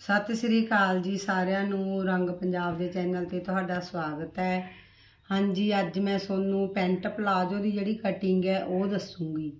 ਸਤਿ ਸ੍ਰੀ ਅਕਾਲ ਜੀ ਸਾਰਿਆਂ ਨੂੰ, ਰੰਗ ਪੰਜਾਬ ਦੇ ਚੈਨਲ ਤੇ ਤੁਹਾਡਾ ਸਵਾਗਤ ਹੈ। ਹਾਂਜੀ, ਅੱਜ ਮੈਂ ਤੁਹਾਨੂੰ ਪੈਂਟ ਪਲਾਜੋ ਦੀ ਜਿਹੜੀ ਕਟਿੰਗ ਹੈ, ਉਹ ਦੱਸੂਗੀ।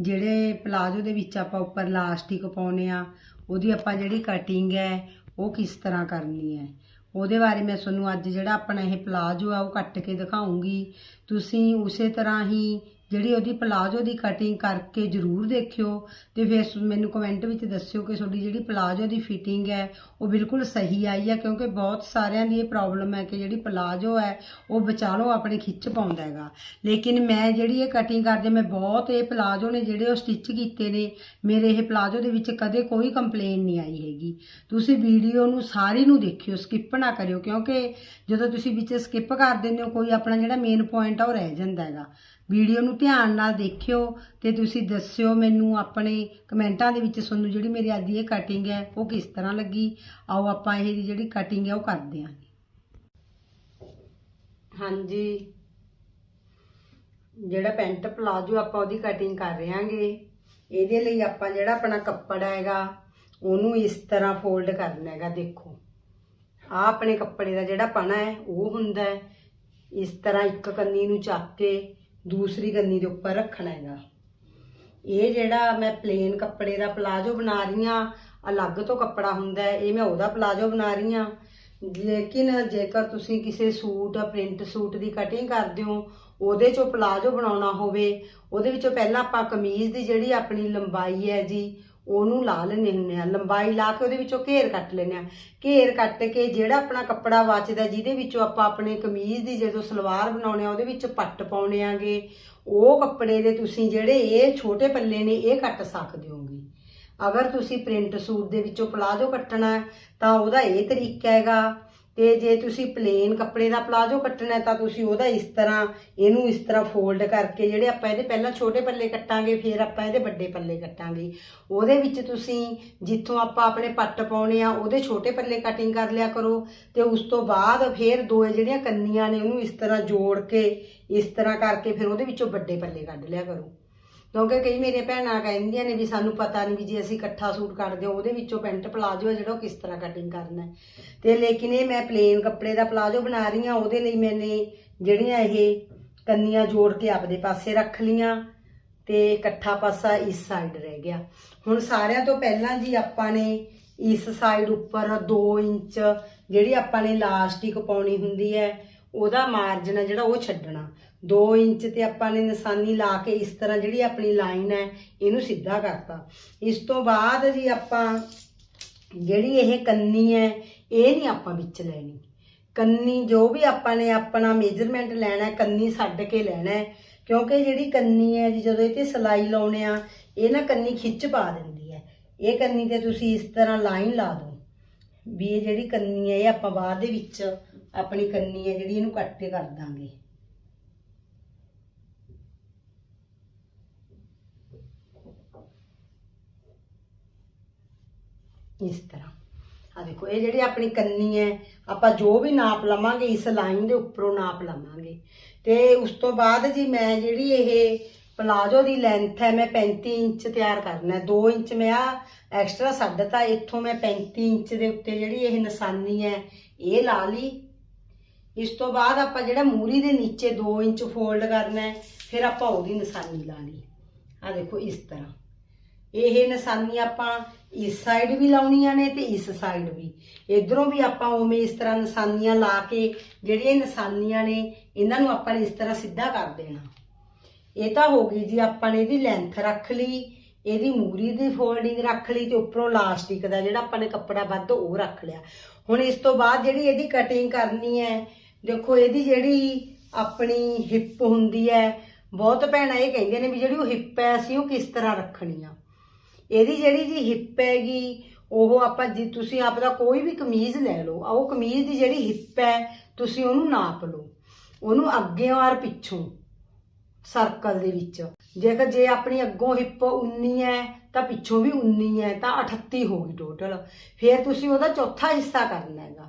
ਜਿਹੜੇ ਪਲਾਜੋ ਦੇ ਵਿੱਚ ਆਪਾਂ ਉੱਪਰ ਲਾਸਟਿਕ ਪਾਉਨੇ ਆ, ਉਹਦੀ ਆਪਾਂ ਜਿਹੜੀ ਕਟਿੰਗ ਹੈ, ਉਹ ਕਿਸ ਤਰ੍ਹਾਂ ਕਰਨੀ ਹੈ? ਉਹਦੇ ਬਾਰੇ ਮੈਂ ਤੁਹਾਨੂੰ ਅੱਜ ਜਿਹੜਾ ਆਪਣਾ ਇਹ ਪਲਾਜੋ ਆ, ਉਹ ਕੱਟ ਕੇ ਦਿਖਾਉਂਗੀ। ਤੁਸੀਂ ਉਸੇ ਤਰ੍ਹਾਂ ਹੀ ਜਿਹੜੀ ਉਹਦੀ ਪਲਾਜੋ ਦੀ ਕਟਿੰਗ ਕਰਕੇ ਜ਼ਰੂਰ ਦੇਖਿਓ ਤੇ ਫਿਰ ਮੈਨੂੰ ਕਮੈਂਟ ਵਿੱਚ ਦੱਸਿਓ ਕਿ ਤੁਹਾਡੀ ਜਿਹੜੀ ਪਲਾਜੋ ਦੀ ਫਿਟਿੰਗ ਹੈ, ਉਹ ਬਿਲਕੁਲ ਸਹੀ ਆਈ ਹੈ, ਕਿਉਂਕਿ ਬਹੁਤ ਸਾਰਿਆਂ ਦੀ ਇਹ ਪ੍ਰੋਬਲਮ ਹੈ ਕਿ ਜਿਹੜੀ ਪਲਾਜੋ ਹੈ, ਉਹ ਵਿਚਾਲੋ ਆਪਣੇ ਖਿੱਚ ਪਾਉਂਦਾ ਹੈਗਾ। ਲੇਕਿਨ ਮੈਂ ਜਿਹੜੀ ਇਹ ਕਟਿੰਗ ਕਰਦੇ, ਮੈਂ ਬਹੁਤ ਇਹ ਪਲਾਜੋ ਨੇ ਜਿਹੜੇ ਉਹ ਸਟਿਚ ਕੀਤੇ ਨੇ, ਮੇਰੇ ਇਹ ਪਲਾਜੋ ਦੇ ਵਿੱਚ ਕਦੇ ਕੋਈ ਕੰਪਲੇਨ ਨਹੀਂ ਆਈ ਹੈਗੀ। ਤੁਸੀਂ ਵੀਡੀਓ ਨੂੰ ਸਾਰੀ ਨੂੰ ਦੇਖਿਓ ਸਕਿਪ ਨਾ ਕਰਿਓ, ਕਿਉਂਕਿ ਜਦੋਂ ਤੁਸੀਂ ਵਿੱਚ ਸਕਿਪ ਕਰ ਦਿੰਦੇ ਹੋ, ਕੋਈ ਆਪਣਾ ਜਿਹੜਾ ਮੇਨ ਪੁਆਇੰਟ ਆ, ਉਹ ਰਹਿ ਜਾਂਦਾ ਹੈਗਾ। ਵੀਡੀਓ ਨੂੰ ਧਿਆਨ ਨਾਲ ਦੇਖਿਓ ਤੇ ਤੁਸੀਂ ਦੱਸਿਓ ਮੈਨੂੰ ਆਪਣੇ ਕਮੈਂਟਾਂ ਦੇ ਵਿੱਚ ਤੁਹਾਨੂੰ ਜਿਹੜੀ ਮੇਰੀ ਅੱਜ ਦੀ ਇਹ ਕਟਿੰਗ ਹੈ, ਉਹ ਕਿਸ ਤਰ੍ਹਾਂ ਲੱਗੀ? ਆਓ ਆਪਾਂ ਇਹ ਜਿਹੜੀ ਕਟਿੰਗ ਹੈ, ਉਹ ਕਰਦੇ ਹਾਂ। ਹਾਂਜੀ। ਜਿਹੜਾ ਪੈਂਟ ਪਲਾਜੋ ਆਪਾਂ ਉਹਦੀ ਕਟਿੰਗ ਕਰ ਰਹੇ ਹਾਂਗੇ ਇਹਦੇ ਲਈ ਆਪਾਂ ਜਿਹੜਾ ਆਪਣਾ ਕੱਪੜਾ ਹੈਗਾ, ਉਹਨੂੰ ਇਸ ਤਰ੍ਹਾਂ ਫੋਲਡ ਕਰਨਾ ਹੈਗਾ, ਦੇਖੋ। ਆ ਆਪਣੇ ਕੱਪੜੇ ਦਾ ਜਿਹੜਾ ਪਣਾ ਹੈ, ਉਹ ਹੁੰਦਾ ਹੈ। ਇਸ ਤਰ੍ਹਾਂ ਇੱਕ ਕੰਨੀ ਨੂੰ ਚੱਕ ਕੇ ਦੂਸਰੀ ਕੰਨੀ ਦੇ ਉੱਪਰ ਰੱਖਣਾ ਹੈਗਾ। ਇਹ ਜਿਹੜਾ ਮੈਂ ਪਲੇਨ ਕੱਪੜੇ ਦਾ ਪਲਾਜੋ ਬਣਾ ਰਹੀ ਹਾਂ, ਅਲੱਗ ਤੋਂ ਕੱਪੜਾ ਹੁੰਦਾ ਹੈ, ਇਹ ਮੈਂ ਉਹਦਾ ਪਲਾਜੋ ਬਣਾ ਰਹੀ ਹਾਂ। ਲੇਕਿਨ ਜੇਕਰ ਤੁਸੀਂ ਕਿਸੇ ਸੂਟ, ਪ੍ਰਿੰਟ ਸੂਟ ਦੀ ਕਟਿੰਗ ਕਰਦੇ ਹੋ, ਉਹਦੇ ਚੋਂ ਪਲਾਜੋ ਬਣਾਉਣਾ ਹੋਵੇ, ਉਹਦੇ ਵਿੱਚੋਂ ਪਹਿਲਾਂ ਆਪਾਂ ਕਮੀਜ਼ ਦੀ ਜਿਹੜੀ ਆਪਣੀ ਲੰਬਾਈ ਹੈ ਜੀ ਉਹਨੂੰ ਲਾ ਲੈਣੇ ਹੁੰਦੇ ਆ। ਲੰਬਾਈ ਲਾ ਕੇ ਉਹਦੇ ਵਿੱਚੋਂ ਘੇਰ ਕੱਟ ਲੈਣੇ ਆ। ਘੇਰ ਕੱਟ ਕੇ ਜਿਹੜਾ ਆਪਣਾ ਕੱਪੜਾ ਬਚਦਾ ਜਿਹਦੇ ਵਿੱਚੋਂ ਆਪਾਂ ਆਪਣੇ ਕਮੀਜ਼ ਦੀ ਜਦੋਂ ਸਲਵਾਰ ਬਣਾਉਣੇ ਆ, ਉਹਦੇ ਵਿੱਚ ਪੱਟ ਪਾਉਣੇ ਆਗੇ। ਉਹ ਕੱਪੜੇ ਦੇ ਤੁਸੀਂ ਜਿਹੜੇ ਇਹ ਛੋਟੇ ਪੱਲੇ ਨੇ, ਇਹ ਕੱਟ ਸਕਦੇ ਹੋਗੇ ਅਗਰ ਤੁਸੀਂ ਪ੍ਰਿੰਟ ਸੂਟ ਦੇ ਵਿੱਚੋਂ ਪਲਾਜੋ ਕੱਟਣਾ, ਤਾਂ ਉਹਦਾ ਇਹ ਤਰੀਕਾ ਹੈਗਾ। ਤੇ ਜੇ ਤੁਸੀਂ ਪਲੇਨ ਕੱਪੜੇ ਦਾ ਪਲਾਜੋ ਕੱਟਣਾ ਤਾਂ ਤੁਸੀਂ ਉਹਦਾ ਇਸ ਤਰ੍ਹਾਂ, ਇਹਨੂੰ ਇਸ ਤਰ੍ਹਾਂ ਫੋਲਡ ਕਰਕੇ ਜਿਹੜੇ ਆਪਾਂ ਇਹਦੇ ਪਹਿਲਾਂ ਛੋਟੇ ਪੱਲੇ ਕੱਟਾਂਗੇ, ਫਿਰ ਆਪਾਂ ਇਹਦੇ ਵੱਡੇ ਪੱਲੇ ਕੱਟਾਂਗੇ। ਉਹਦੇ ਵਿੱਚ ਤੁਸੀਂ ਜਿੱਥੋਂ ਆਪਾਂ ਆਪਣੇ ਪੱਟ ਪਾਉਣੇ ਆ, ਉਹਦੇ ਛੋਟੇ ਪੱਲੇ ਕਟਿੰਗ ਕਰ ਲਿਆ ਕਰੋ ਤੇ ਉਸ ਤੋਂ ਬਾਅਦ ਫਿਰ ਦੋ ਜਿਹੜੀਆਂ ਕੰਨੀਆਂ ਨੇ ਉਹਨੂੰ ਇਸ ਤਰ੍ਹਾਂ ਜੋੜ ਕੇ, ਇਸ ਤਰ੍ਹਾਂ ਕਰਕੇ ਫਿਰ ਉਹਦੇ ਵਿੱਚੋਂ ਵੱਡੇ ਪੱਲੇ ਕੱਢ ਲਿਆ ਕਰੋ। ਕਿਉਂਕਿ ਕਈ ਮੇਰੀਆਂ ਭੈਣਾਂ ਕਹਿੰਦੀਆਂ ਨੇ ਵੀ ਸਾਨੂੰ ਪਤਾ ਨਹੀਂ ਵੀ ਜੇ ਅਸੀਂ ਇਕੱਠਾ ਸੂਟ ਕੱਢਦੇ ਹਾਂ, ਉਹਦੇ ਵਿੱਚੋਂ ਪੈਂਟ ਪਲਾਜੋ ਹੈ ਜਿਹੜਾ ਉਹ ਕਿਸ ਤਰ੍ਹਾਂ ਕਟਿੰਗ ਕਰਨਾ ਹੈ। ਤੇ ਲੇਕਿਨ ਇਹ ਮੈਂ ਪਲੇਨ ਕੱਪੜੇ ਦਾ ਪਲਾਜੋ ਬਣਾ ਰਹੀ ਹਾਂ, ਉਹਦੇ ਲਈ ਮੈਨੇ ਜਿਹੜੀਆਂ ਇਹ ਕੰਨੀਆਂ ਜੋੜ ਕੇ ਆਪਦੇ ਪਾਸੇ ਰੱਖ ਲੀਆਂ ਤੇ ਇਕੱਠਾ ਪਾਸਾ ਇਸ ਸਾਈਡ ਰਹਿ ਗਿਆ। ਹੁਣ ਸਾਰਿਆਂ ਤੋਂ ਪਹਿਲਾਂ ਜੀ ਆਪਾਂ ਨੇ ਇਸ ਸਾਈਡ ਉੱਪਰ 2 ਇੰਚ ਜਿਹੜੀ ਆਪਾਂ ਨੇ ਲਾਸਟਿਕ ਪਾਉਣੀ ਹੁੰਦੀ ਹੈ, ਉਹਦਾ ਮਾਰਜਨ ਹੈ ਜਿਹੜਾ ਉਹ ਛੱਡਣਾ। 2 ਇੰਚ ਤੇ ਆਪਾਂ ਨੇ ਨਿਸ਼ਾਨੀ ਲਾ ਕੇ ਇਸ ਤਰ੍ਹਾਂ ਜਿਹੜੀ ਆਪਣੀ ਲਾਈਨ ਹੈ, ਇਹਨੂੰ ਸਿੱਧਾ ਕਰਤਾ। ਇਸ ਤੋਂ ਬਾਅਦ ਜੀ ਆਪਾਂ ਜਿਹੜੀ ਇਹ ਕੰਨੀ ਹੈ, ਇਹ ਨਹੀਂ ਆਪਾਂ ਵਿੱਚ ਲੈਣੀ। ਕੰਨੀ ਜੋ ਵੀ ਆਪਾਂ ਨੇ ਆਪਣਾ ਮੇਜਰਮੈਂਟ ਲੈਣਾ, ਕੰਨੀ ਛੱਡ ਕੇ ਲੈਣਾ ਕਿਉਂਕਿ ਜਿਹੜੀ ਕੰਨੀ ਹੈ ਜੀ ਜਦੋਂ ਇਹ ਤੇ ਸਲਾਈ ਲਾਉਣੇ ਆ, ਇਹ ਨਾ ਕੰਨੀ ਖਿੱਚ ਪਾ ਦਿੰਦੀ ਹੈ। ਇਹ ਕੰਨੀ ਤੇ ਤੁਸੀਂ ਇਸ ਤਰ੍ਹਾਂ ਲਾਈਨ ਲਾ ਦਿਓ। ਵੀ ਇਹ ਜਿਹੜੀ ਕੰਨੀ ਹੈ, ਇਹ ਆਪਾਂ ਬਾਅਦ ਦੇ ਵਿੱਚ ਆਪਣੀ ਕੰਨੀ ਹੈ ਜਿਹੜੀ ਇਹਨੂੰ ਕੱਟ ਕੇ ਕਰ ਦਾਂਗੇ। ਇਸ ਤਰ੍ਹਾਂ। ਆ ਦੇਖੋ, ਇਹ ਜਿਹੜੀ ਆਪਣੀ ਕੰਨੀ ਹੈ, ਆਪਾਂ ਜੋ ਵੀ ਨਾਪ ਲਵਾਂਗੇ, ਇਸ ਲਾਈਨ ਦੇ ਉੱਪਰੋਂ ਨਾਪ ਲਵਾਂਗੇ। ਤੇ ਉਸ ਤੋਂ ਬਾਅਦ ਜੀ ਮੈਂ ਜਿਹੜੀ ਇਹ ਪਲਾਜੋ ਦੀ ਲੈਂਥ ਹੈ, ਮੈਂ 35 ਇੰਚ ਤਿਆਰ ਕਰਨਾ ਹੈ। 2 ਇੰਚ ਮੈਂ ਆ ਐਕਸਟਰਾ ਛੱਡਤਾ ਇੱਥੋਂ ਮੈਂ 35 ਇੰਚ ਦੇ ਉੱਤੇ ਜਿਹੜੀ ਇਹ ਨਿਸ਼ਾਨੀ ਹੈ, ਇਹ ਲਾ ਲਈ। ਇਸ ਤੋਂ ਬਾਅਦ ਆਪਾਂ ਜਿਹੜਾ ਮੂਰੀ ਦੇ ਨੀਚੇ 2 ਇੰਚ ਫੋਲਡ ਕਰਨਾ ਹੈ, ਫਿਰ ਆਪਾਂ ਉਹਦੀ ਨਿਸ਼ਾਨੀ ਲਾ ਲਈ। ਆ ਦੇਖੋ, ਇਸ ਤਰ੍ਹਾਂ। ਇਹ ਨਿਸ਼ਾਨੀ ਆਪਾਂ ਇਸ ਸਾਈਡ ਵੀ ਲਾਉਣੀਆਂ ਨੇ ਤੇ ਇਸ ਸਾਈਡ ਵੀ। ਇਧਰੋਂ ਵੀ ਆਪਾਂ ਉਵੇਂ ਇਸ ਤਰ੍ਹਾਂ ਨਿਸ਼ਾਨੀਆਂ ਲਾ ਕੇ ਜਿਹੜੀਆਂ ਨਿਸ਼ਾਨੀਆਂ ਨੇ, ਇਹਨਾਂ ਨੂੰ ਆਪਾਂ ਇਸ ਤਰ੍ਹਾਂ ਸਿੱਧਾ ਕਰ ਦੇਣਾ। ਇਹ ਤਾਂ ਹੋ ਗਈ ਜੀ ਆਪਾਂ ਨੇ ਇਹਦੀ ਲੈਂਥ ਰੱਖ ਲਈ, ਇਹਦੀ ਮੂਰੀ ਦੀ ਫੋਲਡਿੰਗ ਰੱਖ ਲਈ ਤੇ ਉੱਪਰੋਂ ਲਾਸਟਿਕ ਦਾ ਜਿਹੜਾ ਆਪਾਂ ਨੇ ਕੱਪੜਾ ਵੱਧ ਉਹ ਰੱਖ ਲਿਆ। ਹੁਣ ਇਸ ਤੋਂ ਬਾਅਦ ਜਿਹੜੀ ਇਹਦੀ ਕਟਿੰਗ ਕਰਨੀ ਹੈ, ਦੇਖੋ ਇਹਦੀ ਜਿਹੜੀ ਆਪਣੀ ਹਿੱਪ ਹੁੰਦੀ ਹੈ, ਬਹੁਤ ਭੈਣਾਂ ਇਹ ਕਹਿੰਦੇ ਨੇ ਵੀ ਜਿਹੜੀ ਉਹ ਹਿੱਪ ਹੈ ਅਸੀਂ ਉਹ ਕਿਸ ਤਰ੍ਹਾਂ ਰੱਖਣੀ ਆ? ਇਹਦੀ ਜਿਹੜੀ ਜੀ ਹਿੱਪ ਹੈਗੀ, ਉਹ ਆਪਾਂ ਜੇ ਤੁਸੀਂ ਆਪਦਾ ਕੋਈ ਵੀ ਕਮੀਜ਼ ਲੈ ਲਓ ਆ ਉਹ ਕਮੀਜ਼ ਦੀ ਜਿਹੜੀ ਹਿੱਪ ਹੈ, ਤੁਸੀਂ ਉਹਨੂੰ ਨਾਪ ਲਓ। ਉਹਨੂੰ ਅੱਗੇ ਔਰ ਪਿੱਛੋਂ ਸਰਕਲ ਦੇ ਵਿੱਚ। ਜੇਕਰ ਜੇ ਆਪਣੀ ਅੱਗੋਂ ਹਿੱਪ 19 ਹੈ, ਤਾਂ ਪਿੱਛੋਂ ਵੀ 19 ਹੈ, ਤਾਂ 38 ਹੋ ਗਈ ਟੋਟਲ ਫਿਰ ਤੁਸੀਂ ਉਹਦਾ ਚੌਥਾ ਹਿੱਸਾ ਕਰਨਾ ਹੈਗਾ।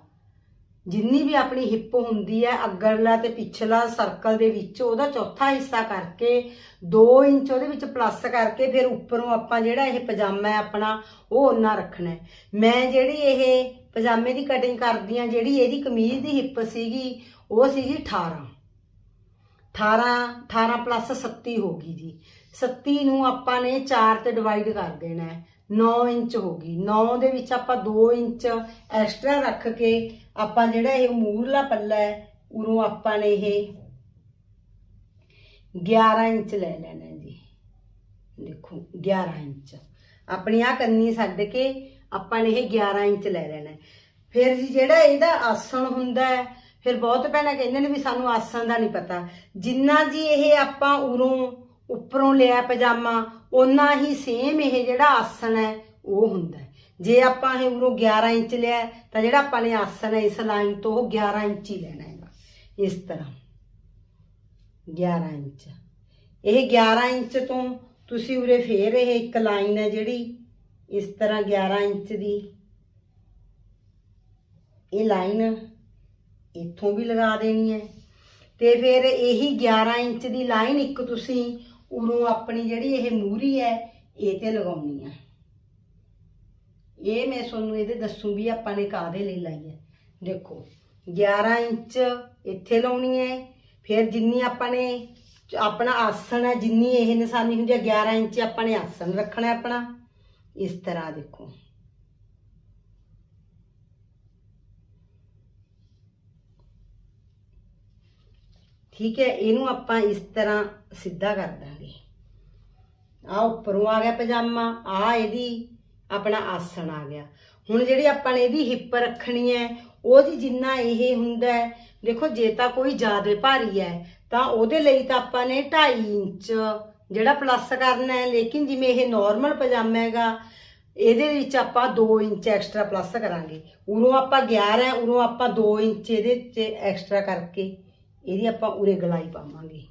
ਜਿੰਨੀ ਵੀ ਆਪਣੀ ਹਿੱਪ ਹੁੰਦੀ ਹੈ, ਅੱਗਰਲਾ ਤੇ ਪਿਛਲਾ ਸਰਕਲ ਦੇ ਵਿੱਚ, ਉਹਦਾ ਚੌਥਾ ਹਿੱਸਾ ਕਰਕੇ 2 ਇੰਚ ਉਹਦੇ ਵਿੱਚ ਪਲੱਸ ਕਰਕੇ, ਫਿਰ ਉੱਪਰੋਂ ਆਪਾਂ ਜਿਹੜਾ ਇਹ ਪਜਾਮਾ ਹੈ ਆਪਣਾ, ਉਹ ਉਹਨਾਂ ਰੱਖਣਾ ਮੈਂ ਜਿਹੜੀ ਇਹ ਪਜਾਮੇ ਦੀ ਕਟਿੰਗ ਕਰਦੀ ਆ ਜਿਹੜੀ ਇਹਦੀ ਕਮੀਜ਼ ਦੀ ਹਿੱਪ ਸੀਗੀ, ਉਹ ਸੀਗੀ 18 18 18 ਪਲੱਸ 37 ਹੋ ਗਈ ਜੀ। 37 ਨੂੰ ਆਪਾਂ ਨੇ 4 ਤੇ ਡਿਵਾਈਡ ਕਰ ਦੇਣਾ ਹੈ। 9 ਇੰਚ ਹੋ ਗਈ। 9 ਦੇ ਵਿੱਚ ਆਪਾਂ 2 ਇੰਚ ਐਕਸਟਰਾ ਰੱਖ ਕੇ ਆਪਾਂ ਜਿਹੜਾ ਇਹ ਮੂਰਲਾ ਪੱਲਾ ਹੈ, ਉਰੋਂ ਆਪਾਂ ਨੇ ਇਹ 11 ਇੰਚ ਲੈ ਲੈਣਾ ਜੀ। ਦੇਖੋ 11 ਇੰਚ। ਆਪਣੀ ਆ ਕੰਨੀ ਛੱਡ ਕੇ ਆਪਾਂ ਨੇ ਇਹ 11 ਇੰਚ ਲੈ ਲੈਣਾ ਫਿਰ ਜੀ ਜਿਹੜਾ ਇਹਦਾ ਆਸਣ ਹੁੰਦਾ ਹੈ, ਫਿਰ ਬਹੁਤ ਭੈਣਾਂ ਕਹਿੰਦੇ ਨੇ ਵੀ ਸਾਨੂੰ ਆਸਣ ਦਾ ਨਹੀਂ ਪਤਾ। ਜਿੰਨਾ ਜੀ ਇਹ ਆਪਾਂ ਉਰੋਂ ਉੱਪਰੋਂ ਲਿਆ ਪਜਾਮਾ, ਓਨਾ ਹੀ ਸੇਮ ਇਹ ਜਿਹੜਾ ਆਸਣ ਹੈ, ਉਹ ਹੁੰਦਾ ਜੇ ਆਪਾਂ ਇਹ ਉਰੋਂ 11 ਇੰਚ ਲਿਆ, ਤਾਂ ਜਿਹੜਾ ਆਪਾਂ ਨੇ ਆਸਣ ਹੈ, ਇਸ ਲਾਈਨ ਤੋਂ ਉਹ 11 ਇੰਚ ਹੀ ਲੈਣਾ ਹੈਗਾ। ਇਸ ਤਰ੍ਹਾਂ। 11 ਇੰਚ। ਇਹ 11 ਇੰਚ ਤੋਂ ਤੁਸੀਂ ਉਰੇ ਫੇਰ ਇਹ ਇੱਕ ਲਾਈਨ ਹੈ ਜਿਹੜੀ, ਇਸ ਤਰ੍ਹਾਂ 11 ਇੰਚ ਦੀ। ਇਹ ਲਾਈਨ ਇੱਥੋਂ ਵੀ ਲਗਾ ਦੇਣੀ ਹੈ। ਤੇ ਫਿਰ ਇਹੀ 11 ਇੰਚ ਦੀ ਲਾਈਨ ਇੱਕ ਤੁਸੀਂ ਉਰੋਂ ਆਪਣੀ ਜਿਹੜੀ ਇਹ ਮੂਰੀ ਹੈ, ਇਹ ਤੇ ਲਗਾਉਣੀ ਹੈ। ਇਹ ਮੈਂ ਤੁਹਾਨੂੰ ਇਹਦੇ ਦੱਸੂ ਵੀ ਆਪਾਂ ਨੇ ਕਾਦੇ ਲਈ ਲਾਈ ਹੈ। ਦੇਖੋ 11 ਇੰਚ ਇੱਥੇ ਲਾਉਣੀ ਹੈ, ਫਿਰ ਜਿੰਨੀ ਆਪਾਂ ਨੇ ਆਪਣਾ ਆਸਣ ਹੈ, ਜਿੰਨੀ ਇਹ ਨਿਸ਼ਾਨੀ ਹੁੰਦੀ ਹੈ 11 ਇੰਚ ਆਪਾਂ ਨੇ ਆਸਣ ਰੱਖਣਾ ਆਪਣਾ। ਇਸ ਤਰ੍ਹਾਂ ਦੇਖੋ। ਠੀਕ ਹੈ, ਇਹਨੂੰ ਆਪਾਂ ਇਸ ਤਰ੍ਹਾਂ ਸਿੱਧਾ ਕਰ ਦਾਂਗੇ। ਆ ਉੱਪਰੋਂ ਆ ਗਿਆ ਪਜਾਮਾ ਆ ਇਹਦੀ ਆਪਣਾ ਆਸਣ ਆ ਗਿਆ। ਹੁਣ ਜਿਹੜੀ ਆਪਾਂ ਨੇ ਇਹਦੀ ਹਿੱਪ ਰੱਖਣੀ ਹੈ, ਉਹਦੀ ਜਿੰਨਾ ਇਹ ਹੁੰਦਾ ਹੈ, ਦੇਖੋ ਜੇ ਤਾਂ ਕੋਈ ਜ਼ਿਆਦਾ ਭਾਰੀ ਹੈ, ਤਾਂ ਉਹਦੇ ਲਈ ਤਾਂ ਆਪਾਂ ਨੇ 2.5 ਇੰਚ ਜਿਹੜਾ ਪਲੱਸ ਕਰਨਾ ਹੈ। ਲੇਕਿਨ ਜਿਵੇਂ ਇਹ ਨਾਰਮਲ ਪਜਾਮਾ ਹੈਗਾ, ਇਹਦੇ ਵਿੱਚ ਆਪਾਂ 2 ਇੰਚ ਐਕਸਟਰਾ ਪਲੱਸ ਕਰਾਂਗੇ। ਉਰੋਂ ਆਪਾਂ 11 ਹੈ, ਉਰੋਂ ਆਪਾਂ 2 ਇੰਚ ਇਹਦੇ 'ਚ ਐਕਸਟਰਾ ਕਰਕੇ ਇਹਦੀ ਆਪਾਂ ਉਰੇ ਗਲਾਈ ਪਾਵਾਂਗੇ।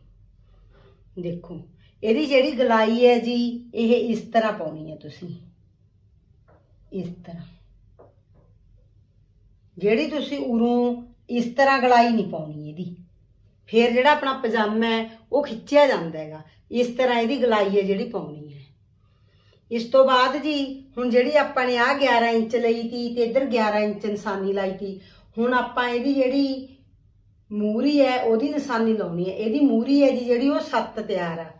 ਦੇਖੋ, ਇਹਦੀ ਜਿਹੜੀ ਗਲਾਈ ਹੈ ਜੀ, ਇਹ ਇਸ ਤਰ੍ਹਾਂ ਪਾਉਣੀ ਹੈ ਤੁਸੀਂ। ਇਸ ਤਰ੍ਹਾਂ। ਜਿਹੜੀ ਤੁਸੀਂ ਉਰੋਂ ਇਸ ਤਰ੍ਹਾਂ ਗਲਾਈ ਨਹੀਂ ਪਾਉਣੀ ਇਹਦੀ, ਫਿਰ ਜਿਹੜਾ ਆਪਣਾ ਪਜਾਮਾ ਹੈ, ਉਹ ਖਿੱਚਿਆ ਜਾਂਦਾ ਹੈਗਾ। ਇਸ ਤਰ੍ਹਾਂ ਇਹਦੀ ਗਲਾਈ ਹੈ ਜਿਹੜੀ ਪਾਉਣੀ ਹੈ। ਇਸ ਤੋਂ ਬਾਅਦ ਜੀ, ਹੁਣ ਜਿਹੜੀ ਆਪਾਂ ਨੇ ਆ 11 ਇੰਚ ਲਈ ਤੀ ਤੇ ਇੱਧਰ 11 ਇੰਚ ਨਿਸ਼ਾਨੀ ਲਾਈ ਤੀ, ਹੁਣ ਆਪਾਂ ਇਹਦੀ ਜਿਹੜੀ ਮੂਰੀ ਹੈ, ਉਹਦੀ ਨਿਸ਼ਾਨੀ ਲਾਉਣੀ ਹੈ। ਇਹਦੀ ਮੂਰੀ ਹੈ ਜੀ ਜਿਹੜੀ ਉਹ 7 ਤਿਆਰ ਆ।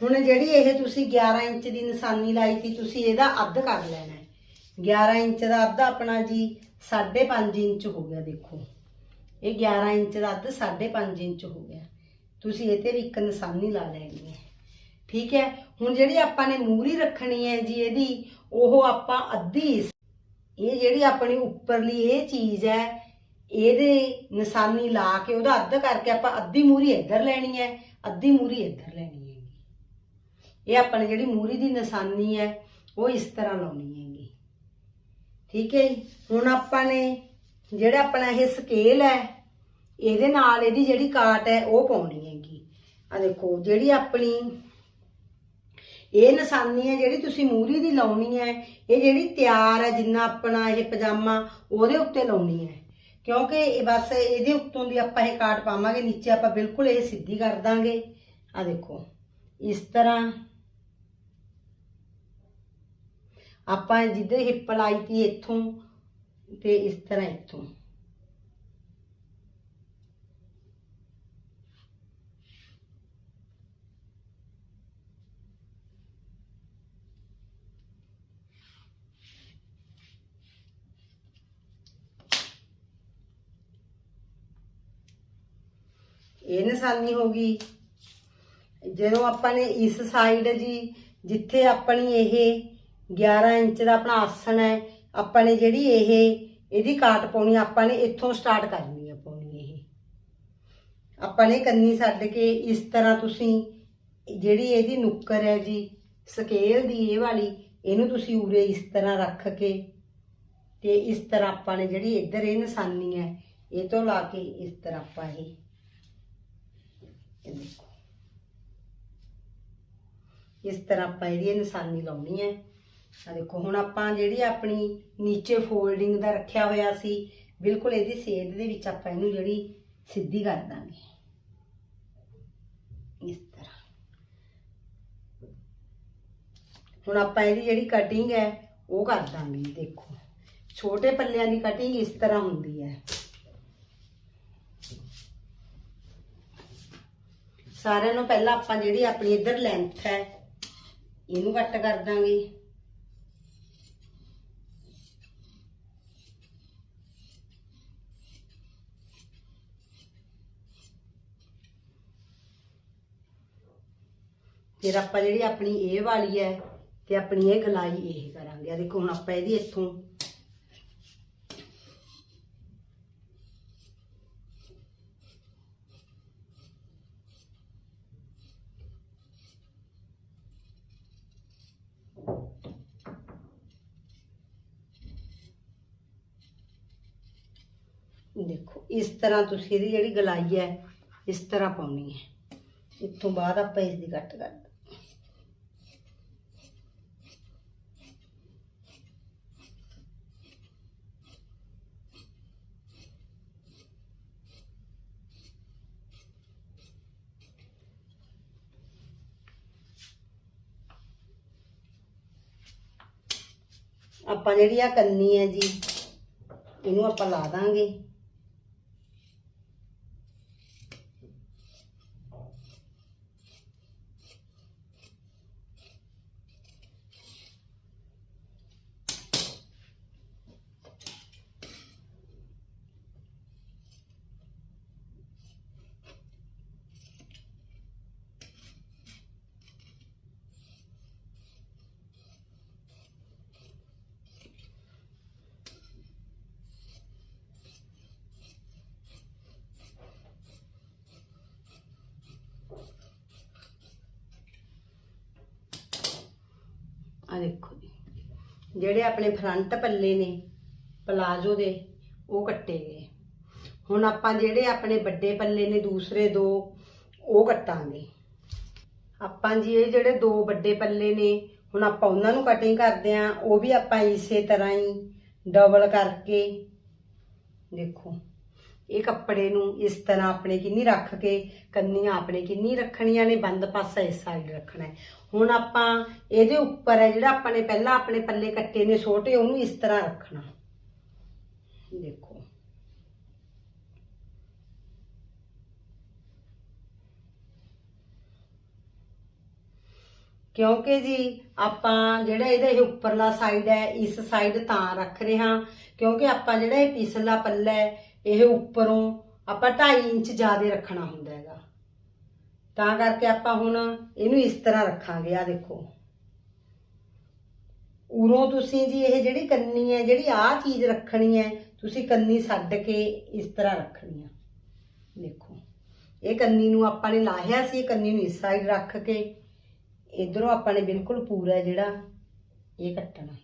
ਹੁਣ ਜਿਹੜੀ ਇਹ ਤੁਸੀਂ 11 ਇੰਚ ਦੀ ਨਿਸ਼ਾਨੀ ਲਾਈ ਤੀ, ਤੁਸੀਂ ਇਹਦਾ ਅੱਧ ਕਰ ਲੈਣਾ। 11 ਇੰਚ ਦਾ ਅੱਧ ਆਪਣਾ ਜੀ 5.5 ਇੰਚ ਹੋ ਗਿਆ, ਦੇਖੋ। ਇਹ 11 ਇੰਚ ਦਾ ਅੱਧ 5.5 ਇੰਚ ਹੋ ਗਿਆ। ਤੁਸੀਂ ਇਹ ਤੇ ਵੀ ਇੱਕ ਨਿਸ਼ਾਨੀ ਲਾ ਲੈਣੀ ਹੈ। ਠੀਕ ਹੈ? ਹੁਣ ਜਿਹੜੀ ਆਪਾਂ ਨੇ ਮੂਰੀ ਰੱਖਣੀ ਹੈ ਜੀ ਇਹਦੀ, ਉਹ ਆਪਾਂ ਅੱਧੀ ਇਹ ਜਿਹੜੀ ਆਪਣੀ ਉੱਪਰਲੀ ਇਹ ਚੀਜ਼ ਹੈ, ਇਹਦੇ ਨਿਸ਼ਾਨੀ ਲਾ ਕੇ ਉਹਦਾ ਅੱਧ ਕਰਕੇ ਆਪਾਂ ਅੱਧੀ ਮੂਰੀ ਇੱਧਰ ਲੈਣੀ ਹੈ, ਅੱਧੀ ਮੂਰੀ ਇੱਧਰ ਲੈਣੀ ਹੈਗੀ। ਇਹ ਆਪਣੇ ਜਿਹੜੀ ਮੂਰੀ ਦੀ ਨਿਸ਼ਾਨੀ ਹੈ, ਉਹ ਇਸ ਤਰ੍ਹਾਂ ਲਾਉਣੀ ਹੈ। ਠੀਕ ਹੈ ਜੀ? ਹੁਣ ਆਪਾਂ ਨੇ ਜਿਹੜਾ ਆਪਣਾ ਇਹ ਸਕੇਲ ਹੈ, ਇਹਦੇ ਨਾਲ ਇਹਦੀ ਜਿਹੜੀ ਕਾਟ ਹੈ, ਉਹ ਪਾਉਣੀ ਹੈਗੀ। ਆ ਦੇਖੋ, ਜਿਹੜੀ ਆਪਣੀ ਇਹ ਨਿਸ਼ਾਨੀ ਹੈ, ਜਿਹੜੀ ਤੁਸੀਂ ਮੂਰੀ ਦੀ ਲਾਉਣੀ ਹੈ, ਇਹ ਜਿਹੜੀ ਤਿਆਰ ਹੈ, ਜਿੰਨਾ ਆਪਣਾ ਇਹ ਪਜਾਮਾ, ਉਹਦੇ ਉੱਤੇ ਲਾਉਣੀ ਹੈ। ਕਿਉਂਕਿ ਇਹ ਬਸ ਇਹਦੇ ਉੱਤੋਂ ਦੀ ਆਪਾਂ ਇਹ ਕਾਟ ਪਾਵਾਂਗੇ, ਨੀਚੇ ਆਪਾਂ ਬਿਲਕੁਲ ਇਹ ਸਿੱਧੀ ਕਰ ਦਾਂਗੇ। ਆ ਦੇਖੋ, ਇਸ ਤਰ੍ਹਾਂ ਆਪਾਂ ਜਿੱਧਰ ਹਿੱਪ ਲਾਈ ਤੀ ਇੱਥੋਂ ਤੇ ਇਸ ਤਰ੍ਹਾਂ ਇੱਥੋਂ। ਇਹ ਨਿਸ਼ਾਨੀ ਹੋ ਗਈ। ਜਦੋਂ ਆਪਾਂ ਨੇ ਇਸ ਸਾਈਡ ਜੀ, ਜਿੱਥੇ ਆਪਣੀ ਇਹ 11 ਇੰਚ ਦਾ ਆਪਣਾ ਆਸਣ ਹੈ, ਆਪਾਂ ਨੇ ਜਿਹੜੀ ਇਹ, ਇਹਦੀ ਕਾਟ ਪਾਉਣੀ ਆਪਾਂ ਨੇ ਇੱਥੋਂ ਸਟਾਰਟ ਕਰਨੀ ਹੈ ਪਾਉਣੀ ਇਹ। ਆਪਾਂ ਨੇ ਕੰਨੀ ਛੱਡ ਕੇ ਇਸ ਤਰ੍ਹਾਂ ਤੁਸੀਂ ਜਿਹੜੀ ਇਹਦੀ ਨੁੱਕਰ ਹੈ ਜੀ ਸਕੇਲ ਦੀ ਇਹ ਵਾਲੀ, ਇਹਨੂੰ ਤੁਸੀਂ ਉਰੇ ਇਸ ਤਰ੍ਹਾਂ ਰੱਖ ਕੇ ਤੇ ਇਸ ਤਰ੍ਹਾਂ ਆਪਾਂ ਨੇ ਜਿਹੜੀ ਇੱਧਰ ਇਹ ਨਿਸ਼ਾਨੀ ਹੈ, ਇਹ ਤੋਂ ਲਾ ਕੇ ਇਸ ਤਰ੍ਹਾਂ ਆਪਾਂ ਇਹ ਇਹ ਦੇਖੋ। ਇਸ ਤਰ੍ਹਾਂ ਆਪਾਂ ਇਹਦੀ ਇਹ ਨਿਸ਼ਾਨੀ ਲਾਉਣੀ ਹੈ। ਆ ਦੇਖੋ, ਹੁਣ ਆਪਾਂ ਜਿਹੜੀ ਆਪਣੀ ਨੀਚੇ ਫੋਲਡਿੰਗ ਦਾ ਰੱਖਿਆ ਹੋਇਆ ਸੀ, ਬਿਲਕੁਲ ਇਹਦੀ ਸੇਧ ਦੇ ਵਿੱਚ ਆਪਾਂ ਇਹਨੂੰ ਜਿਹੜੀ ਸਿੱਧੀ ਕਰ ਦਾਂਗੇ। ਇਸ ਤਰ੍ਹਾਂ। ਹੁਣ ਆਪਾਂ ਇਹਦੀ ਜਿਹੜੀ ਕਟਿੰਗ ਹੈ, ਉਹ ਕਰ ਦਾਂਗੇ, ਦੇਖੋ। ਛੋਟੇ ਪੱਲਿਆਂ ਦੀ ਕਟਿੰਗ ਇਸ ਤਰ੍ਹਾਂ ਹੁੰਦੀ ਹੈ। ਸਾਰਿਆਂ ਨੂੰ ਪਹਿਲਾਂ ਆਪਾਂ ਜਿਹੜੀ ਆਪਣੀ ਇੱਧਰ ਲੈਂਥ ਹੈ, ਇਹਨੂੰ ਕੱਟ ਕਰ ਦਾਂਗੇ। ਫਿਰ ਆਪਾਂ ਜਿਹੜੀ ਆਪਣੀ ਇਹ ਵਾਲੀ ਹੈ ਤੇ ਆਪਣੀ ਇਹ ਗਲਾਈ ਇਹ ਕਰਾਂਗੇ। ਆ ਦੇਖੋ ਹੁਣ ਆਪਾਂ ਇਹਦੀ ਇੱਥੋਂ ਦੇਖੋ, ਇਸ ਤਰ੍ਹਾਂ ਤੁਸੀਂ ਇਹਦੀ ਜਿਹੜੀ ਗਲਾਈ ਹੈ, ਇਸ ਤਰ੍ਹਾਂ ਪਾਉਣੀ ਹੈ। ਇੱਥੋਂ ਬਾਅਦ ਆਪਾਂ ਇਸ ਦੀ ਕੱਟ ਕਰ ਦਾਂਗੇ। ਆਪਾਂ ਜਿਹੜੀ ਆ ਕੰਨੀ ਹੈ ਜੀ ਇਹਨੂੰ ਆਪਾਂ ਲਾ ਦਾਂਗੇ ਆ ਦੇਖੋ ਜੀ। ਜਿਹੜੇ ਆਪਣੇ ਫਰੰਟ ਪੱਲੇ ਨੇ, ਪਲਾਜ਼ੋ ਦੇ, ਉਹ ਕੱਟੇ ਗਏ। ਹੁਣ ਆਪਾਂ ਜਿਹੜੇ ਆਪਣੇ ਵੱਡੇ ਪੱਲੇ ਨੇ, ਦੂਸਰੇ ਦੋ, ਉਹ ਕੱਟਾਂਗੇ। ਆਪਾਂ ਜੀ ਇਹ ਜਿਹੜੇ ਦੋ ਵੱਡੇ ਪੱਲੇ ਨੇ, ਹੁਣ ਆਪਾਂ ਉਹਨਾਂ ਨੂੰ ਕਟਿੰਗ ਕਰਦੇ ਆਂ ਉਹ ਵੀ ਆਪਾਂ ਇਸੇ ਤਰ੍ਹਾਂ ਹੀ ਡਬਲ ਕਰਕੇ, ਦੇਖੋ। ਇਹ ਕੱਪੜੇ ਨੂੰ ਇਸ ਤਰ੍ਹਾਂ ਆਪਣੇ ਕਿੰਨੀ ਰੱਖ ਕੇ, ਕੰਨੀਆਂ ਆਪਣੇ ਕਿੰਨੀ ਰੱਖਣੀਆਂ ਨੇ, ਬੰਦ ਪਾਸਾ ਇਸ ਸਾਈਡ ਰੱਖਣਾ ਹੈ। ਹੁਣ ਆਪਾਂ ਇਹਦੇ ਉੱਪਰ ਹੈ, ਜਿਹੜਾ ਆਪਾਂ ਨੇ ਪਹਿਲਾਂ ਆਪਣੇ ਪੱਲੇ ਕੱਟੇ ਨੇ ਛੋਟੇ, ਉਹਨੂੰ ਇਸ ਤਰ੍ਹਾਂ ਰੱਖਣਾ। ਦੇਖੋ। ਕਿਉਂਕਿ ਜੀ ਆਪਾਂ ਜਿਹੜਾ ਇਹਦਾ ਇਹ ਉੱਪਰਲਾ ਸਾਈਡ ਹੈ, ਇਸ ਸਾਈਡ ਤਾਂ ਰੱਖ ਰਹੇ ਹਾਂ। ਕਿਉਂਕਿ ਆਪਾਂ ਜਿਹੜਾ ਇਹ ਪਿਛਲਾ ਪੱਲਾ ਹੈ, ਇਹ ਉੱਪਰੋਂ ਆਪਾਂ 2.5 ਇੰਚ ਜ਼ਿਆਦਾ ਰੱਖਣਾ ਹੁੰਦਾ ਹੈਗਾ। ਤਾਂ ਕਰਕੇ ਆਪਾਂ ਹੁਣ ਇਹਨੂੰ ਇਸ ਤਰ੍ਹਾਂ ਰੱਖਾਂਗੇ ਆ ਦੇਖੋ। ਉਰੋਂ ਤੁਸੀਂ ਜੀ ਇਹ ਜਿਹੜੀ ਕੰਨੀ ਹੈ, ਜਿਹੜੀ ਆਹ ਚੀਜ਼ ਰੱਖਣੀ ਹੈ, ਤੁਸੀਂ ਕੰਨੀ ਛੱਡ ਕੇ ਇਸ ਤਰ੍ਹਾਂ ਰੱਖਣੀ ਆ। ਦੇਖੋ, ਇਹ ਕੰਨੀ ਨੂੰ ਆਪਾਂ ਨੇ ਲਾਹਿਆ ਸੀ, ਇਹ ਕੰਨੀ ਨੂੰ ਇਸ ਸਾਈਡ ਰੱਖ ਕੇ। ਇਧਰੋਂ ਆਪਾਂ ਨੇ ਬਿਲਕੁਲ ਪੂਰਾ ਜਿਹੜਾ ਇਹ ਕੱਟਣਾ।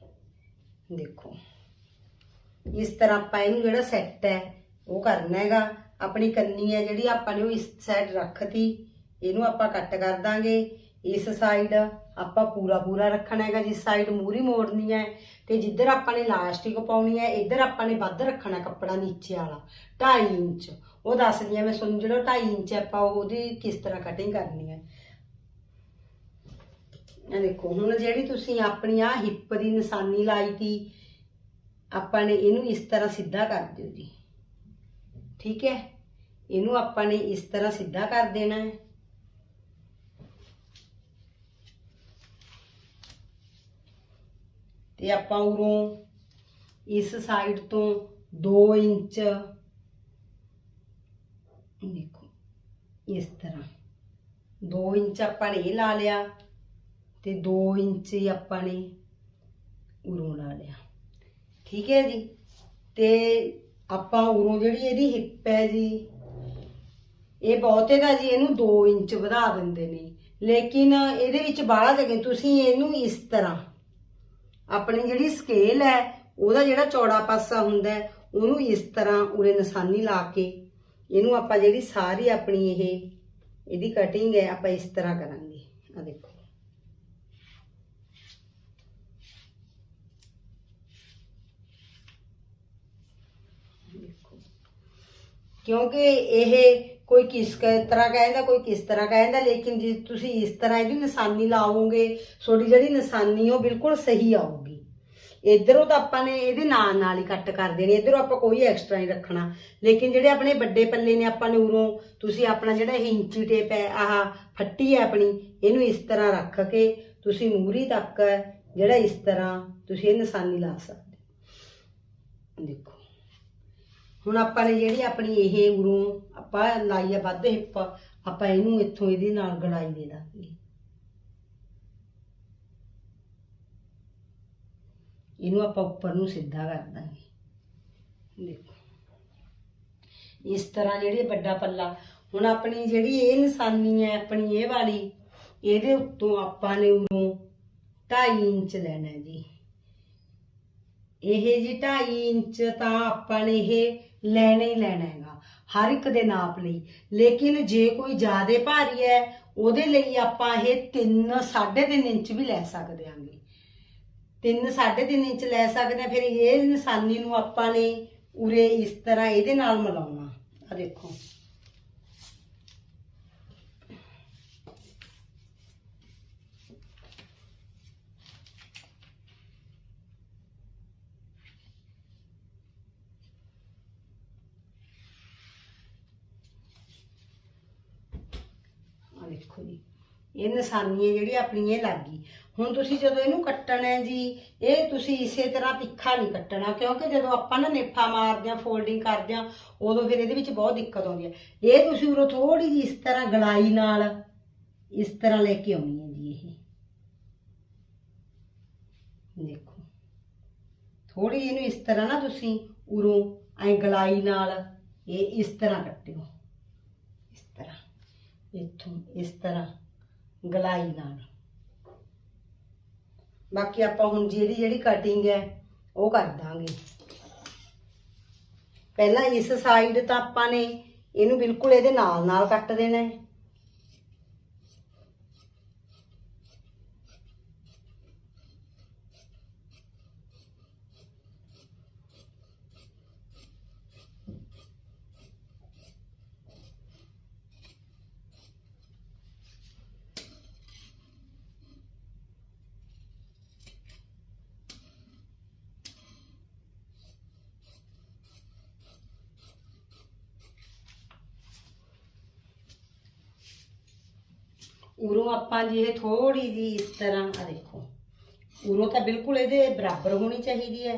ਦੇਖੋ, ਇਸ ਤਰ੍ਹਾਂ ਆਪਾਂ ਇਹਨੂੰ ਜਿਹੜਾ ਸੈੱਟ ਹੈ, ਉਹ ਕਰਨਾ ਹੈਗਾ। ਆਪਣੀ ਕੰਨੀ ਹੈ ਜਿਹੜੀ ਆਪਾਂ ਨੇ ਉਹ ਇਸ ਸਾਈਡ ਰੱਖਤੀ। ਇਹਨੂੰ ਆਪਾਂ ਕੱਟ ਕਰ ਦਾਂਗੇ। ਇਸ ਸਾਈਡ ਆਪਾਂ ਪੂਰਾ ਪੂਰਾ ਰੱਖਣਾ ਹੈਗਾ। ਜਿਸ ਸਾਈਡ ਮੂਰੀ ਮੋੜਨੀ ਹੈ ਤੇ ਜਿੱਧਰ ਆਪਾਂ ਨੇ ਲਾਸਟਿਕ ਪਾਉਣੀ ਹੈ, ਇੱਧਰ ਆਪਾਂ ਨੇ ਵੱਧ ਰੱਖਣਾ ਕੱਪੜਾ ਨੀਚੇ ਵਾਲਾ 2.5 ਇੰਚ। ਉਹ ਦੱਸਦੀ ਆ ਮੈਂ ਤੁਹਾਨੂੰ, ਜਿਹੜਾ 2.5 ਇੰਚ ਆਪਾਂ ਉਹਦੀ ਕਿਸ ਤਰ੍ਹਾਂ ਕਟਿੰਗ ਕਰਨੀ ਹੈ। ਇਹ ਦੇਖੋ, ਹੁਣ ਜਿਹੜੀ ਤੁਸੀਂ ਆਪਣੀ ਆ ਹਿੱਪ ਦੀ ਨਿਸ਼ਾਨੀ ਲਾਈ ਤੀ, ਆਪਾਂ ਨੇ ਇਹਨੂੰ ਇਸ ਤਰ੍ਹਾਂ ਸਿੱਧਾ ਕਰ ਦਿਓ ਜੀ। ਠੀਕ ਹੈ? ਇਹਨੂੰ ਆਪਾਂ ਨੇ ਇਸ ਤਰ੍ਹਾਂ ਸਿੱਧਾ ਕਰ ਦੇਣਾ ਹੈ। ਤੇ ਆਪਾਂ ਉਰੋਂ ਇਸ ਸਾਈਡ ਤੋਂ 2 ਇੰਚ ਦੇਖੋ, ਇਸ ਤਰ੍ਹਾਂ। 2 ਇੰਚ ਆਪਾਂ ਨੇ ਇਹ ਲਾ ਲਿਆ ਤੇ 2 ਇੰਚ ਆਪਾਂ ਨੇ ਉਰੋਂ ਲਾ ਲਿਆ। ਠੀਕ ਹੈ ਜੀ? ਤੇ ਆਪਾਂ ਉਰੋਂ ਜਿਹੜੀ ਇਹਦੀ ਹਿੱਪ ਹੈ ਜੀ, ਇਹ ਬਹੁਤੇ ਦਾ ਜੀ, ਇਹਨੂੰ 2 ਇੰਚ ਵਧਾ ਦਿੰਦੇ ਨੇ। ਲੇਕਿਨ ਇਹਦੇ ਵਿੱਚ ਬਾਹਲਾ ਜਗ੍ਹਾ, ਤੁਸੀਂ ਇਹਨੂੰ ਇਸ ਤਰ੍ਹਾਂ ਆਪਣੀ ਜਿਹੜੀ ਸਕੇਲ ਹੈ, ਉਹਦਾ ਜਿਹੜਾ ਚੌੜਾ ਪਾਸਾ ਹੁੰਦਾ ਹੈ, ਉਹਨੂੰ ਇਸ ਤਰ੍ਹਾਂ ਉਰੇ ਨਿਸ਼ਾਨੀ ਲਾ ਕੇ ਇਹਨੂੰ ਆਪਾਂ ਜਿਹੜੀ ਸਾਰੀ ਆਪਣੀ ਇਹ, ਇਹਦੀ ਕਟਿੰਗ ਹੈ, ਆਪਾਂ ਇਸ ਤਰ੍ਹਾਂ ਕਰਾਂਗੇ। ਆ ਦੇਖੋ। ਦੇਖੋ। ਕਿਉਂਕਿ ਇਹ ਕੋਈ ਕਿਸ ਕ- ਤਰ੍ਹਾਂ ਕਹਿੰਦਾ, ਕੋਈ ਕਿਸ ਤਰ੍ਹਾਂ ਕਹਿੰਦਾ, ਲੇਕਿਨ ਜੇ ਤੁਸੀਂ ਇਸ ਤਰ੍ਹਾਂ ਇਹਦੀ ਨਿਸ਼ਾਨੀ ਲਾਓਗੇ, ਤੁਹਾਡੀ ਜਿਹੜੀ ਨਿਸ਼ਾਨੀ ਉਹ ਬਿਲਕੁਲ ਸਹੀ ਆਊਗੀ। ਇਧਰੋਂ ਤਾਂ ਆਪਾਂ ਨੇ ਇਹਦੇ ਨਾਲ ਨਾਲ ਹੀ ਕੱਟ ਕਰ ਦੇਣੀ, ਇਧਰੋਂ ਆਪਾਂ ਕੋਈ ਐਕਸਟਰਾ ਨਹੀਂ ਰੱਖਣਾ। ਲੇਕਿਨ ਜਿਹੜੇ ਆਪਣੇ ਵੱਡੇ ਪੱਲੇ ਨੇ ਆਪਾਂ ਨੇ ਉਰੋਂ, ਤੁਸੀਂ ਆਪਣਾ ਜਿਹੜਾ ਇਹ ਇੰਚੀ ਟੇਪ ਹੈ, ਆਹ ਫੱਟੀ ਹੈ ਆਪਣੀ, ਇਹਨੂੰ ਇਸ ਤਰ੍ਹਾਂ ਰੱਖ ਕੇ ਤੁਸੀਂ ਮੂਰੀ ਤੱਕ ਜਿਹੜਾ ਇਸ ਤਰ੍ਹਾਂ ਤੁਸੀਂ ਇਹ ਨਿਸ਼ਾਨੀ ਲਾ ਸਕਦੇ। ਹੋ। ਦੇਖੋ। ਹੁਣ ਆਪਾਂ ਨੇ ਜਿਹੜੀ ਆਪਣੀ ਇਹ ਉਰੋਂ ਆਪਾਂ ਲਾਈ ਆ ਵੱਧ ਹਿੱਪ, ਆਪਾਂ ਇਹਨੂੰ ਇੱਥੋਂ ਇਹਦੇ ਨਾਲ ਗੜਾਈ ਦੇ ਦਾਂਗੇ। ਇਹਨੂੰ ਆਪਾਂ ਉੱਪਰ ਨੂੰ ਸਿੱਧਾ ਕਰ ਦਾਂਗੇ। ਦੇਖੋ। ਇਸ ਤਰ੍ਹਾਂ ਜਿਹੜੀ ਵੱਡਾ ਪੱਲਾ, ਹੁਣ ਆਪਣੀ ਜਿਹੜੀ ਇਹ ਨਿਸ਼ਾਨੀ ਹੈ, ਆਪਣੀ ਇਹ ਵਾਲੀ, ਇਹਦੇ ਉੱਤੋਂ ਆਪਾਂ ਨੇ ਉਰੋਂ 2.5 ਇੰਚ ਲੈਣਾ ਜੀ। ਇਹ ਜੀ 2.5 ਇੰਚ ਤਾਂ ਆਪਾਂ ਨੇ ਇਹ ਲੈਣਾ ਹੀ ਲੈਣਾ ਹੈਗਾ, ਹਰ ਇੱਕ ਦੇ ਨਾਪ ਲਈ। ਲੇਕਿਨ ਜੇ ਕੋਈ ਜ਼ਿਆਦਾ ਭਾਰੀ ਹੈ, ਉਹਦੇ ਲਈ ਆਪਾਂ ਇਹ 3 3.5 ਇੰਚ ਵੀ ਲੈ ਸਕਦੇ ਆਂਗੇ। 3 3.5 ਇੰਚ ਲੈ ਸਕਦੇ ਹਾਂ ਫਿਰ ਇਹ ਨਿਸ਼ਾਨੀ ਨੂੰ ਆਪਾਂ ਨੇ ਉਰੇ ਇਸ ਤਰ੍ਹਾਂ ਇਹਦੇ ਨਾਲ ਮਿਲਾਉਣਾ। ਆ ਦੇਖੋ ਆ ਦੇਖੋ ਜੀ। ਇਹ ਨਿਸ਼ਾਨੀ ਹੈ ਜਿਹੜੀ ਆਪਣੀ ਇਹ ਲੱਗ ਗਈ। ਹੁਣ ਤੁਸੀਂ ਜਦੋਂ ਇਹਨੂੰ ਕੱਟਣਾ ਹੈ ਜੀ, ਇਹ ਤੁਸੀਂ ਇਸੇ ਤਰ੍ਹਾਂ ਤਿੱਖਾ ਨਹੀਂ ਕੱਟਣਾ, ਕਿਉਂਕਿ ਜਦੋਂ ਆਪਾਂ ਨਾ ਨੇਫਾ ਮਾਰਦੇ ਆ ਫੋਲਡਿੰਗ ਕਰਦੇ ਆ ਉਦੋਂ ਫਿਰ ਇਹਦੇ ਵਿੱਚ ਬਹੁਤ ਦਿੱਕਤ ਆਉਂਦੀ ਹੈ। ਇਹ ਤੁਸੀਂ ਉਰੋਂ ਥੋੜੀ ਜਿਹੀ ਇਸ ਤਰ੍ਹਾਂ ਗਲਾਈ ਨਾਲ, ਇਸ ਤਰ੍ਹਾਂ ਲੈ ਕੇ ਆਉਣੀ ਹੈ ਜੀ ਇਹ। ਦੇਖੋ। ਥੋੜੀ ਜਿਹੀ ਇਹਨੂੰ ਇਸ ਤਰ੍ਹਾਂ ਨਾ ਤੁਸੀਂ ਉਰੋਂ ਐ ਗਲਾਈ ਨਾਲ ਇਹ ਇਸ ਤਰ੍ਹਾਂ ਕੱਟਿਓ। ਇਸ ਤਰ੍ਹਾਂ। ਇੱਥੋਂ ਇਸ ਤਰ੍ਹਾਂ ਗਲਾਈ ਨਾਲ। ਬਾਕੀ ਆਪਾਂ ਹੁਣ ਜਿਹੜੀ ਜਿਹੜੀ ਕਟਿੰਗ ਹੈ, ਉਹ ਕਰ ਦਾਂਗੇ। ਪਹਿਲਾਂ ਇਸ ਸਾਈਡ ਤਾਂ ਆਪਾਂ ਨੇ ਇਹਨੂੰ ਬਿਲਕੁਲ ਇਹਦੇ ਨਾਲ ਨਾਲ ਕੱਟ ਦੇਣਾ ਹੈ। ਉਰੋਂ ਆਪਾਂ ਜੀ ਇਹ ਥੋੜੀ ਜੀ ਇਸ ਤਰ੍ਹਾਂ ਆ ਦੇਖੋ। ਉਰੋਂ ਤਾਂ ਬਿਲਕੁਲ ਇਹਦੇ ਬਰਾਬਰ ਹੋਣੀ ਚਾਹੀਦੀ ਹੈ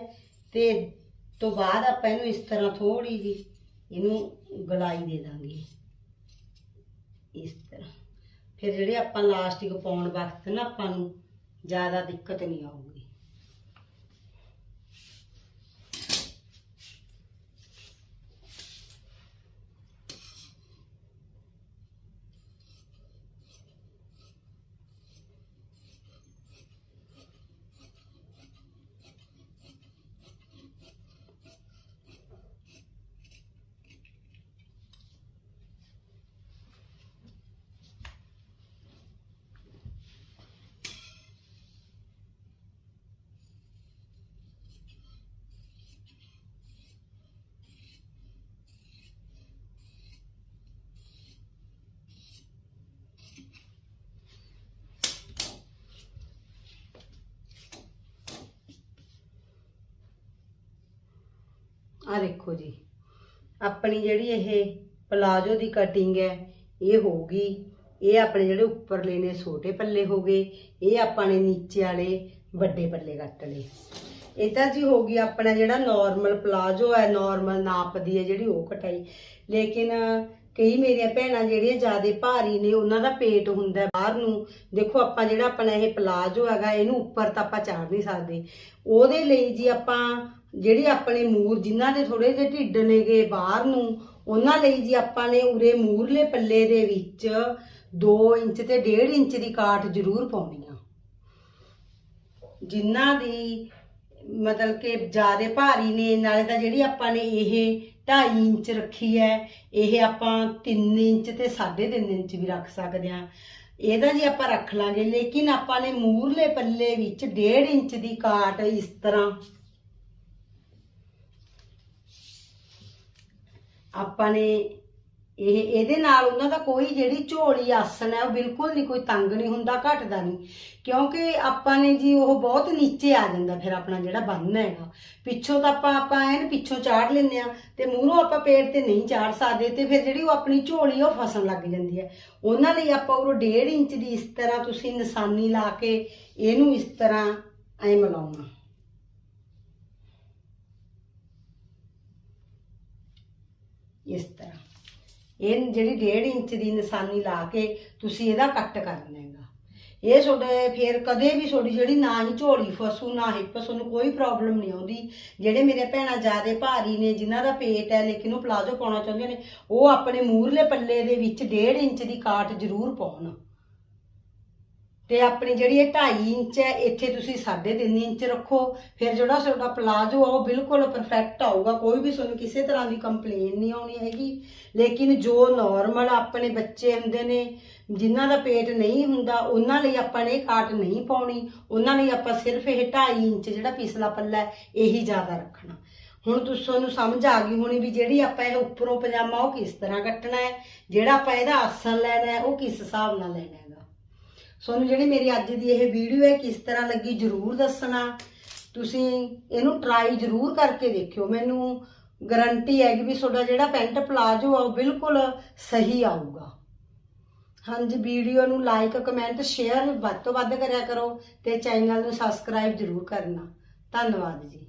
ਤੇ ਤੋਂ ਬਾਅਦ ਆਪਾਂ ਇਹਨੂੰ ਇਸ ਤਰ੍ਹਾਂ ਥੋੜੀ ਜੀ ਇਹਨੂੰ ਗਲਾਈ ਦੇ ਦਾਂਗੇ। ਇਸ ਤਰ੍ਹਾਂ। ਫਿਰ ਜਿਹੜੇ ਆਪਾਂ ਲਾਸਟਿਕ ਪਾਉਣ ਵਕਤ ਨਾ ਆਪਾਂ ਨੂੰ, ਜ਼ਿਆਦਾ ਦਿੱਕਤ ਨਹੀਂ ਆਊਗੀ। ਆ ਦੇਖੋ ਜੀ। ਆਪਣੀ ਜਿਹੜੀ ਇਹ ਪਲਾਜੋ ਦੀ ਕਟਿੰਗ ਹੈ, ਇਹ ਹੋਊਗੀ ਇਹ ਆਪਣੇ ਜਿਹੜੇ ਉੱਪਰਲੇ ਨੇ ਛੋਟੇ ਪੱਲੇ ਹੋ ਇਹ ਆਪਾਂ ਨੇ ਨੀਚੇ ਵਾਲੇ ਵੱਡੇ ਪੱਲੇ ਕੱਟ ਲਏ ਇਹ ਤਾਂ ਜੀ ਹੋ ਗਈ ਆਪਣਾ ਜਿਹੜਾ ਨਾਰਮਲ ਪਲਾਜੋ ਹੈ ਨਾਰਮਲ ਨਾਪ ਦੀ ਹੈ ਜਿਹੜੀ ਉਹ ਕਟਾਈ। ਲੇਕਿਨ ਕਈ ਮੇਰੀਆਂ ਭੈਣਾਂ ਜਿਹੜੀਆਂ ਜ਼ਿਆਦਾ ਭਾਰੀ ਨੇ, ਉਹਨਾਂ ਦਾ ਪੇਟ ਹੁੰਦਾ ਬਾਹਰ ਨੂੰ। ਦੇਖੋ ਆਪਾਂ ਜਿਹੜਾ ਆਪਣਾ ਇਹ ਪਲਾਜੋ ਹੈਗਾ, ਇਹਨੂੰ ਉੱਪਰ ਤਾਂ ਆਪਾਂ ਚਾੜ ਨਹੀਂ ਸਕਦੇ। ਉਹਦੇ ਲਈ ਜੀ ਆਪਾਂ ਜਿਹੜੀ ਆਪਣੇ ਮੂਰ ਜਿਨ੍ਹਾਂ ਦੇ ਥੋੜੇ ਜਿਹੇ ਢਿੱਡ ਨੇਗੇ ਬਾਹਰ ਨੂੰ, ਉਹਨਾਂ ਲਈ ਜੀ ਆਪਾਂ ਨੇ ਉਰੇ ਮੂਰਲੇ ਪੱਲੇ ਦੇ ਵਿੱਚ 2 ਇੰਚ ਤੇ 1.5 ਇੰਚ ਦੀ ਕਾਟ ਜ਼ਰੂਰ ਪਾਉਣੀ ਆ। ਜਿਨ੍ਹਾਂ ਦੀ ਮਤਲਬ ਕਿ ਜ਼ਿਆਦਾ ਭਾਰੀ ਨੇ, ਨਾਲੇ ਤਾਂ ਜਿਹੜੀ ਆਪਾਂ ਨੇ ਇਹ 2.5 ਇੰਚ ਰੱਖੀ ਹੈ, ਇਹ ਆਪਾਂ 3 ਇੰਚ ਤੇ 3.5 ਇੰਚ ਵੀ ਰੱਖ ਸਕਦੇ ਆ ਇਹਦਾ ਜੀ ਆਪਾਂ ਰੱਖ ਲਾਂਗੇ, ਲੇਕਿਨ ਆਪਾਂ ਨੇ ਮੂਰਲੇ ਪੱਲੇ ਵਿੱਚ 1.5 ਇੰਚ ਦੀ ਕਾਟ ਇਸ ਤਰ੍ਹਾਂ ਆਪਾਂ ਨੇ ਇਹ, ਇਹਦੇ ਨਾਲ ਉਹਨਾਂ ਦਾ ਕੋਈ ਜਿਹੜੀ ਝੋਲੀ ਆਸਣ ਹੈ ਉਹ ਬਿਲਕੁਲ ਨਹੀਂ, ਕੋਈ ਤੰਗ ਨਹੀਂ ਹੁੰਦਾ, ਘਟਦਾ ਨਹੀਂ। ਕਿਉਂਕਿ ਆਪਾਂ ਨੇ ਜੀ ਉਹ ਬਹੁਤ ਨੀਚੇ ਆ ਜਾਂਦਾ, ਫਿਰ ਆਪਣਾ ਜਿਹੜਾ ਬੰਨ ਹੈਗਾ। ਪਿੱਛੋਂ ਤਾਂ ਆਪਾਂ ਆਪਾਂ ਐਨ ਪਿੱਛੋਂ ਚਾੜ ਲੈਂਦੇ ਆ ਤੇ ਮੂਹਰੋਂ ਆਪਾਂ ਪੇੜ ਤੇ ਨਹੀਂ ਚਾੜ ਸਕਦੇ ਤੇ ਫਿਰ ਜਿਹੜੀ ਉਹ ਆਪਣੀ ਝੋਲੀ ਉਹ ਫਸਣ ਲੱਗ ਜਾਂਦੀ ਹੈ। ਉਹਨਾਂ ਲਈ ਆਪਾਂ ਉਹ 1.5 ਇੰਚ ਦੀ ਇਸ ਤਰ੍ਹਾਂ ਤੁਸੀਂ ਨਿਸ਼ਾਨੀ ਲਾ ਕੇ ਇਹਨੂੰ ਇਸ ਤਰ੍ਹਾਂ ਐ ਮਿਲਾਉਣਾ। ਇਸ ਤਰ੍ਹਾਂ। ਇਹ ਜਿਹੜੀ 1.5 ਇੰਚ ਦੀ ਨਿਸ਼ਾਨੀ ਲਾ ਕੇ ਤੁਸੀਂ ਇਹਦਾ ਕੱਟ ਕਰਨਾ ਹੈਗਾ। ਇਹ ਤੁਹਾਡੇ ਫਿਰ ਕਦੇ ਵੀ ਤੁਹਾਡੀ ਜਿਹੜੀ ਨਾ ਹੀ ਝੋਲੀ ਫਸੂ, ਨਾ ਹਿੱਪ, ਤੁਹਾਨੂੰ ਕੋਈ ਪ੍ਰੋਬਲਮ ਨਹੀਂ ਆਉਂਦੀ। ਜਿਹੜੇ ਮੇਰੇ ਭੈਣਾਂ ਜ਼ਿਆਦੇ ਭਾਰੀ ਨੇ, ਜਿਨ੍ਹਾਂ ਦਾ ਪੇਟ ਹੈ, ਲੇਕਿਨ ਉਹ ਪਲਾਜ਼ੋ ਪਾਉਣਾ ਚਾਹੁੰਦੇ ਨੇ, ਉਹ ਆਪਣੇ ਮੂਰਲੇ ਪੱਲੇ ਦੇ ਵਿੱਚ 1.5 ਇੰਚ ਦੀ ਕਾਟ ਜ਼ਰੂਰ ਪਾਉਣ। ਤੇ ਆਪਣੀ ਜਿਹੜੀ ਇਹ 2.5 ਇੰਚ ਹੈ, ਇੱਥੇ ਤੁਸੀਂ 3.5 ਇੰਚ ਰੱਖੋ। ਫਿਰ ਜਿਹੜਾ ਤੁਹਾਡਾ ਪਲਾਜ਼ੋ ਆ, ਉਹ ਬਿਲਕੁਲ ਪਰਫੈਕਟ ਆਊਗਾ। ਕੋਈ ਵੀ ਤੁਹਾਨੂੰ ਕਿਸੇ ਤਰ੍ਹਾਂ ਦੀ ਕੰਪਲੇਨ ਨਹੀਂ ਆਉਣੀ ਹੈਗੀ। ਲੇਕਿਨ ਜੋ ਨਾਰਮਲ ਆਪਣੇ ਬੱਚੇ ਹੁੰਦੇ ਨੇ, ਜਿਨ੍ਹਾਂ ਦਾ ਪੇਟ ਨਹੀਂ ਹੁੰਦਾ, ਉਹਨਾਂ ਲਈ ਆਪਾਂ ਨੇ ਇਹ ਕਾਟ ਨਹੀਂ ਪਾਉਣੀ। ਉਹਨਾਂ ਲਈ ਆਪਾਂ ਸਿਰਫ ਇਹ 2.5 ਇੰਚ ਜਿਹੜਾ ਪਿਛਲਾ ਪੱਲਾ ਇਹੀ ਜ਼ਿਆਦਾ ਰੱਖਣਾ। ਹੁਣ ਤੁਸੀਂ, ਤੁਹਾਨੂੰ ਸਮਝ ਆ ਗਈ ਹੋਣੀ ਵੀ ਜਿਹੜੀ ਆਪਾਂ ਇਹ ਉੱਪਰੋਂ ਪਜਾਮਾ ਉਹ ਕਿਸ ਤਰ੍ਹਾਂ ਕੱਟਣਾ ਹੈ, ਜਿਹੜਾ ਆਪਾਂ ਇਹਦਾ ਆਸਣ ਲੈਣਾ ਹੈ, ਉਹ ਕਿਸ ਹਿਸਾਬ ਨਾਲ ਲੈਣਾ ਹੈਗਾ। ਤੁਹਾਨੂੰ ਜਿਹੜੀ ਮੇਰੀ ਅੱਜ ਦੀ ਇਹ ਵੀਡੀਓ ਹੈ, ਕਿਸ ਤਰ੍ਹਾਂ ਲੱਗੀ ਜਰੂਰ ਦੱਸਣਾ। ਤੁਸੀਂ ਇਹਨੂੰ ਟਰਾਈ ਜਰੂਰ ਕਰਕੇ ਦੇਖਿਓ। ਮੈਨੂੰ ਗਰੰਟੀ ਹੈ ਕਿ ਵੀ ਤੁਹਾਡਾ ਜਿਹੜਾ ਪੈਂਟ ਪਲਾਜੋ ਆ, ਉਹ ਬਿਲਕੁਲ ਸਹੀ ਆਊਗਾ। ਹਾਂਜੀ ਵੀਡੀਓ ਨੂੰ ਲਾਈਕ ਕਮੈਂਟ ਸ਼ੇਅਰ ਵੱਧ ਤੋਂ ਵੱਧ ਕਰਿਆ ਕਰੋ ਤੇ ਚੈਨਲ ਨੂੰ ਸਬਸਕ੍ਰਾਈਬ ਜਰੂਰ ਕਰਨਾ। ਧੰਨਵਾਦ ਜੀ।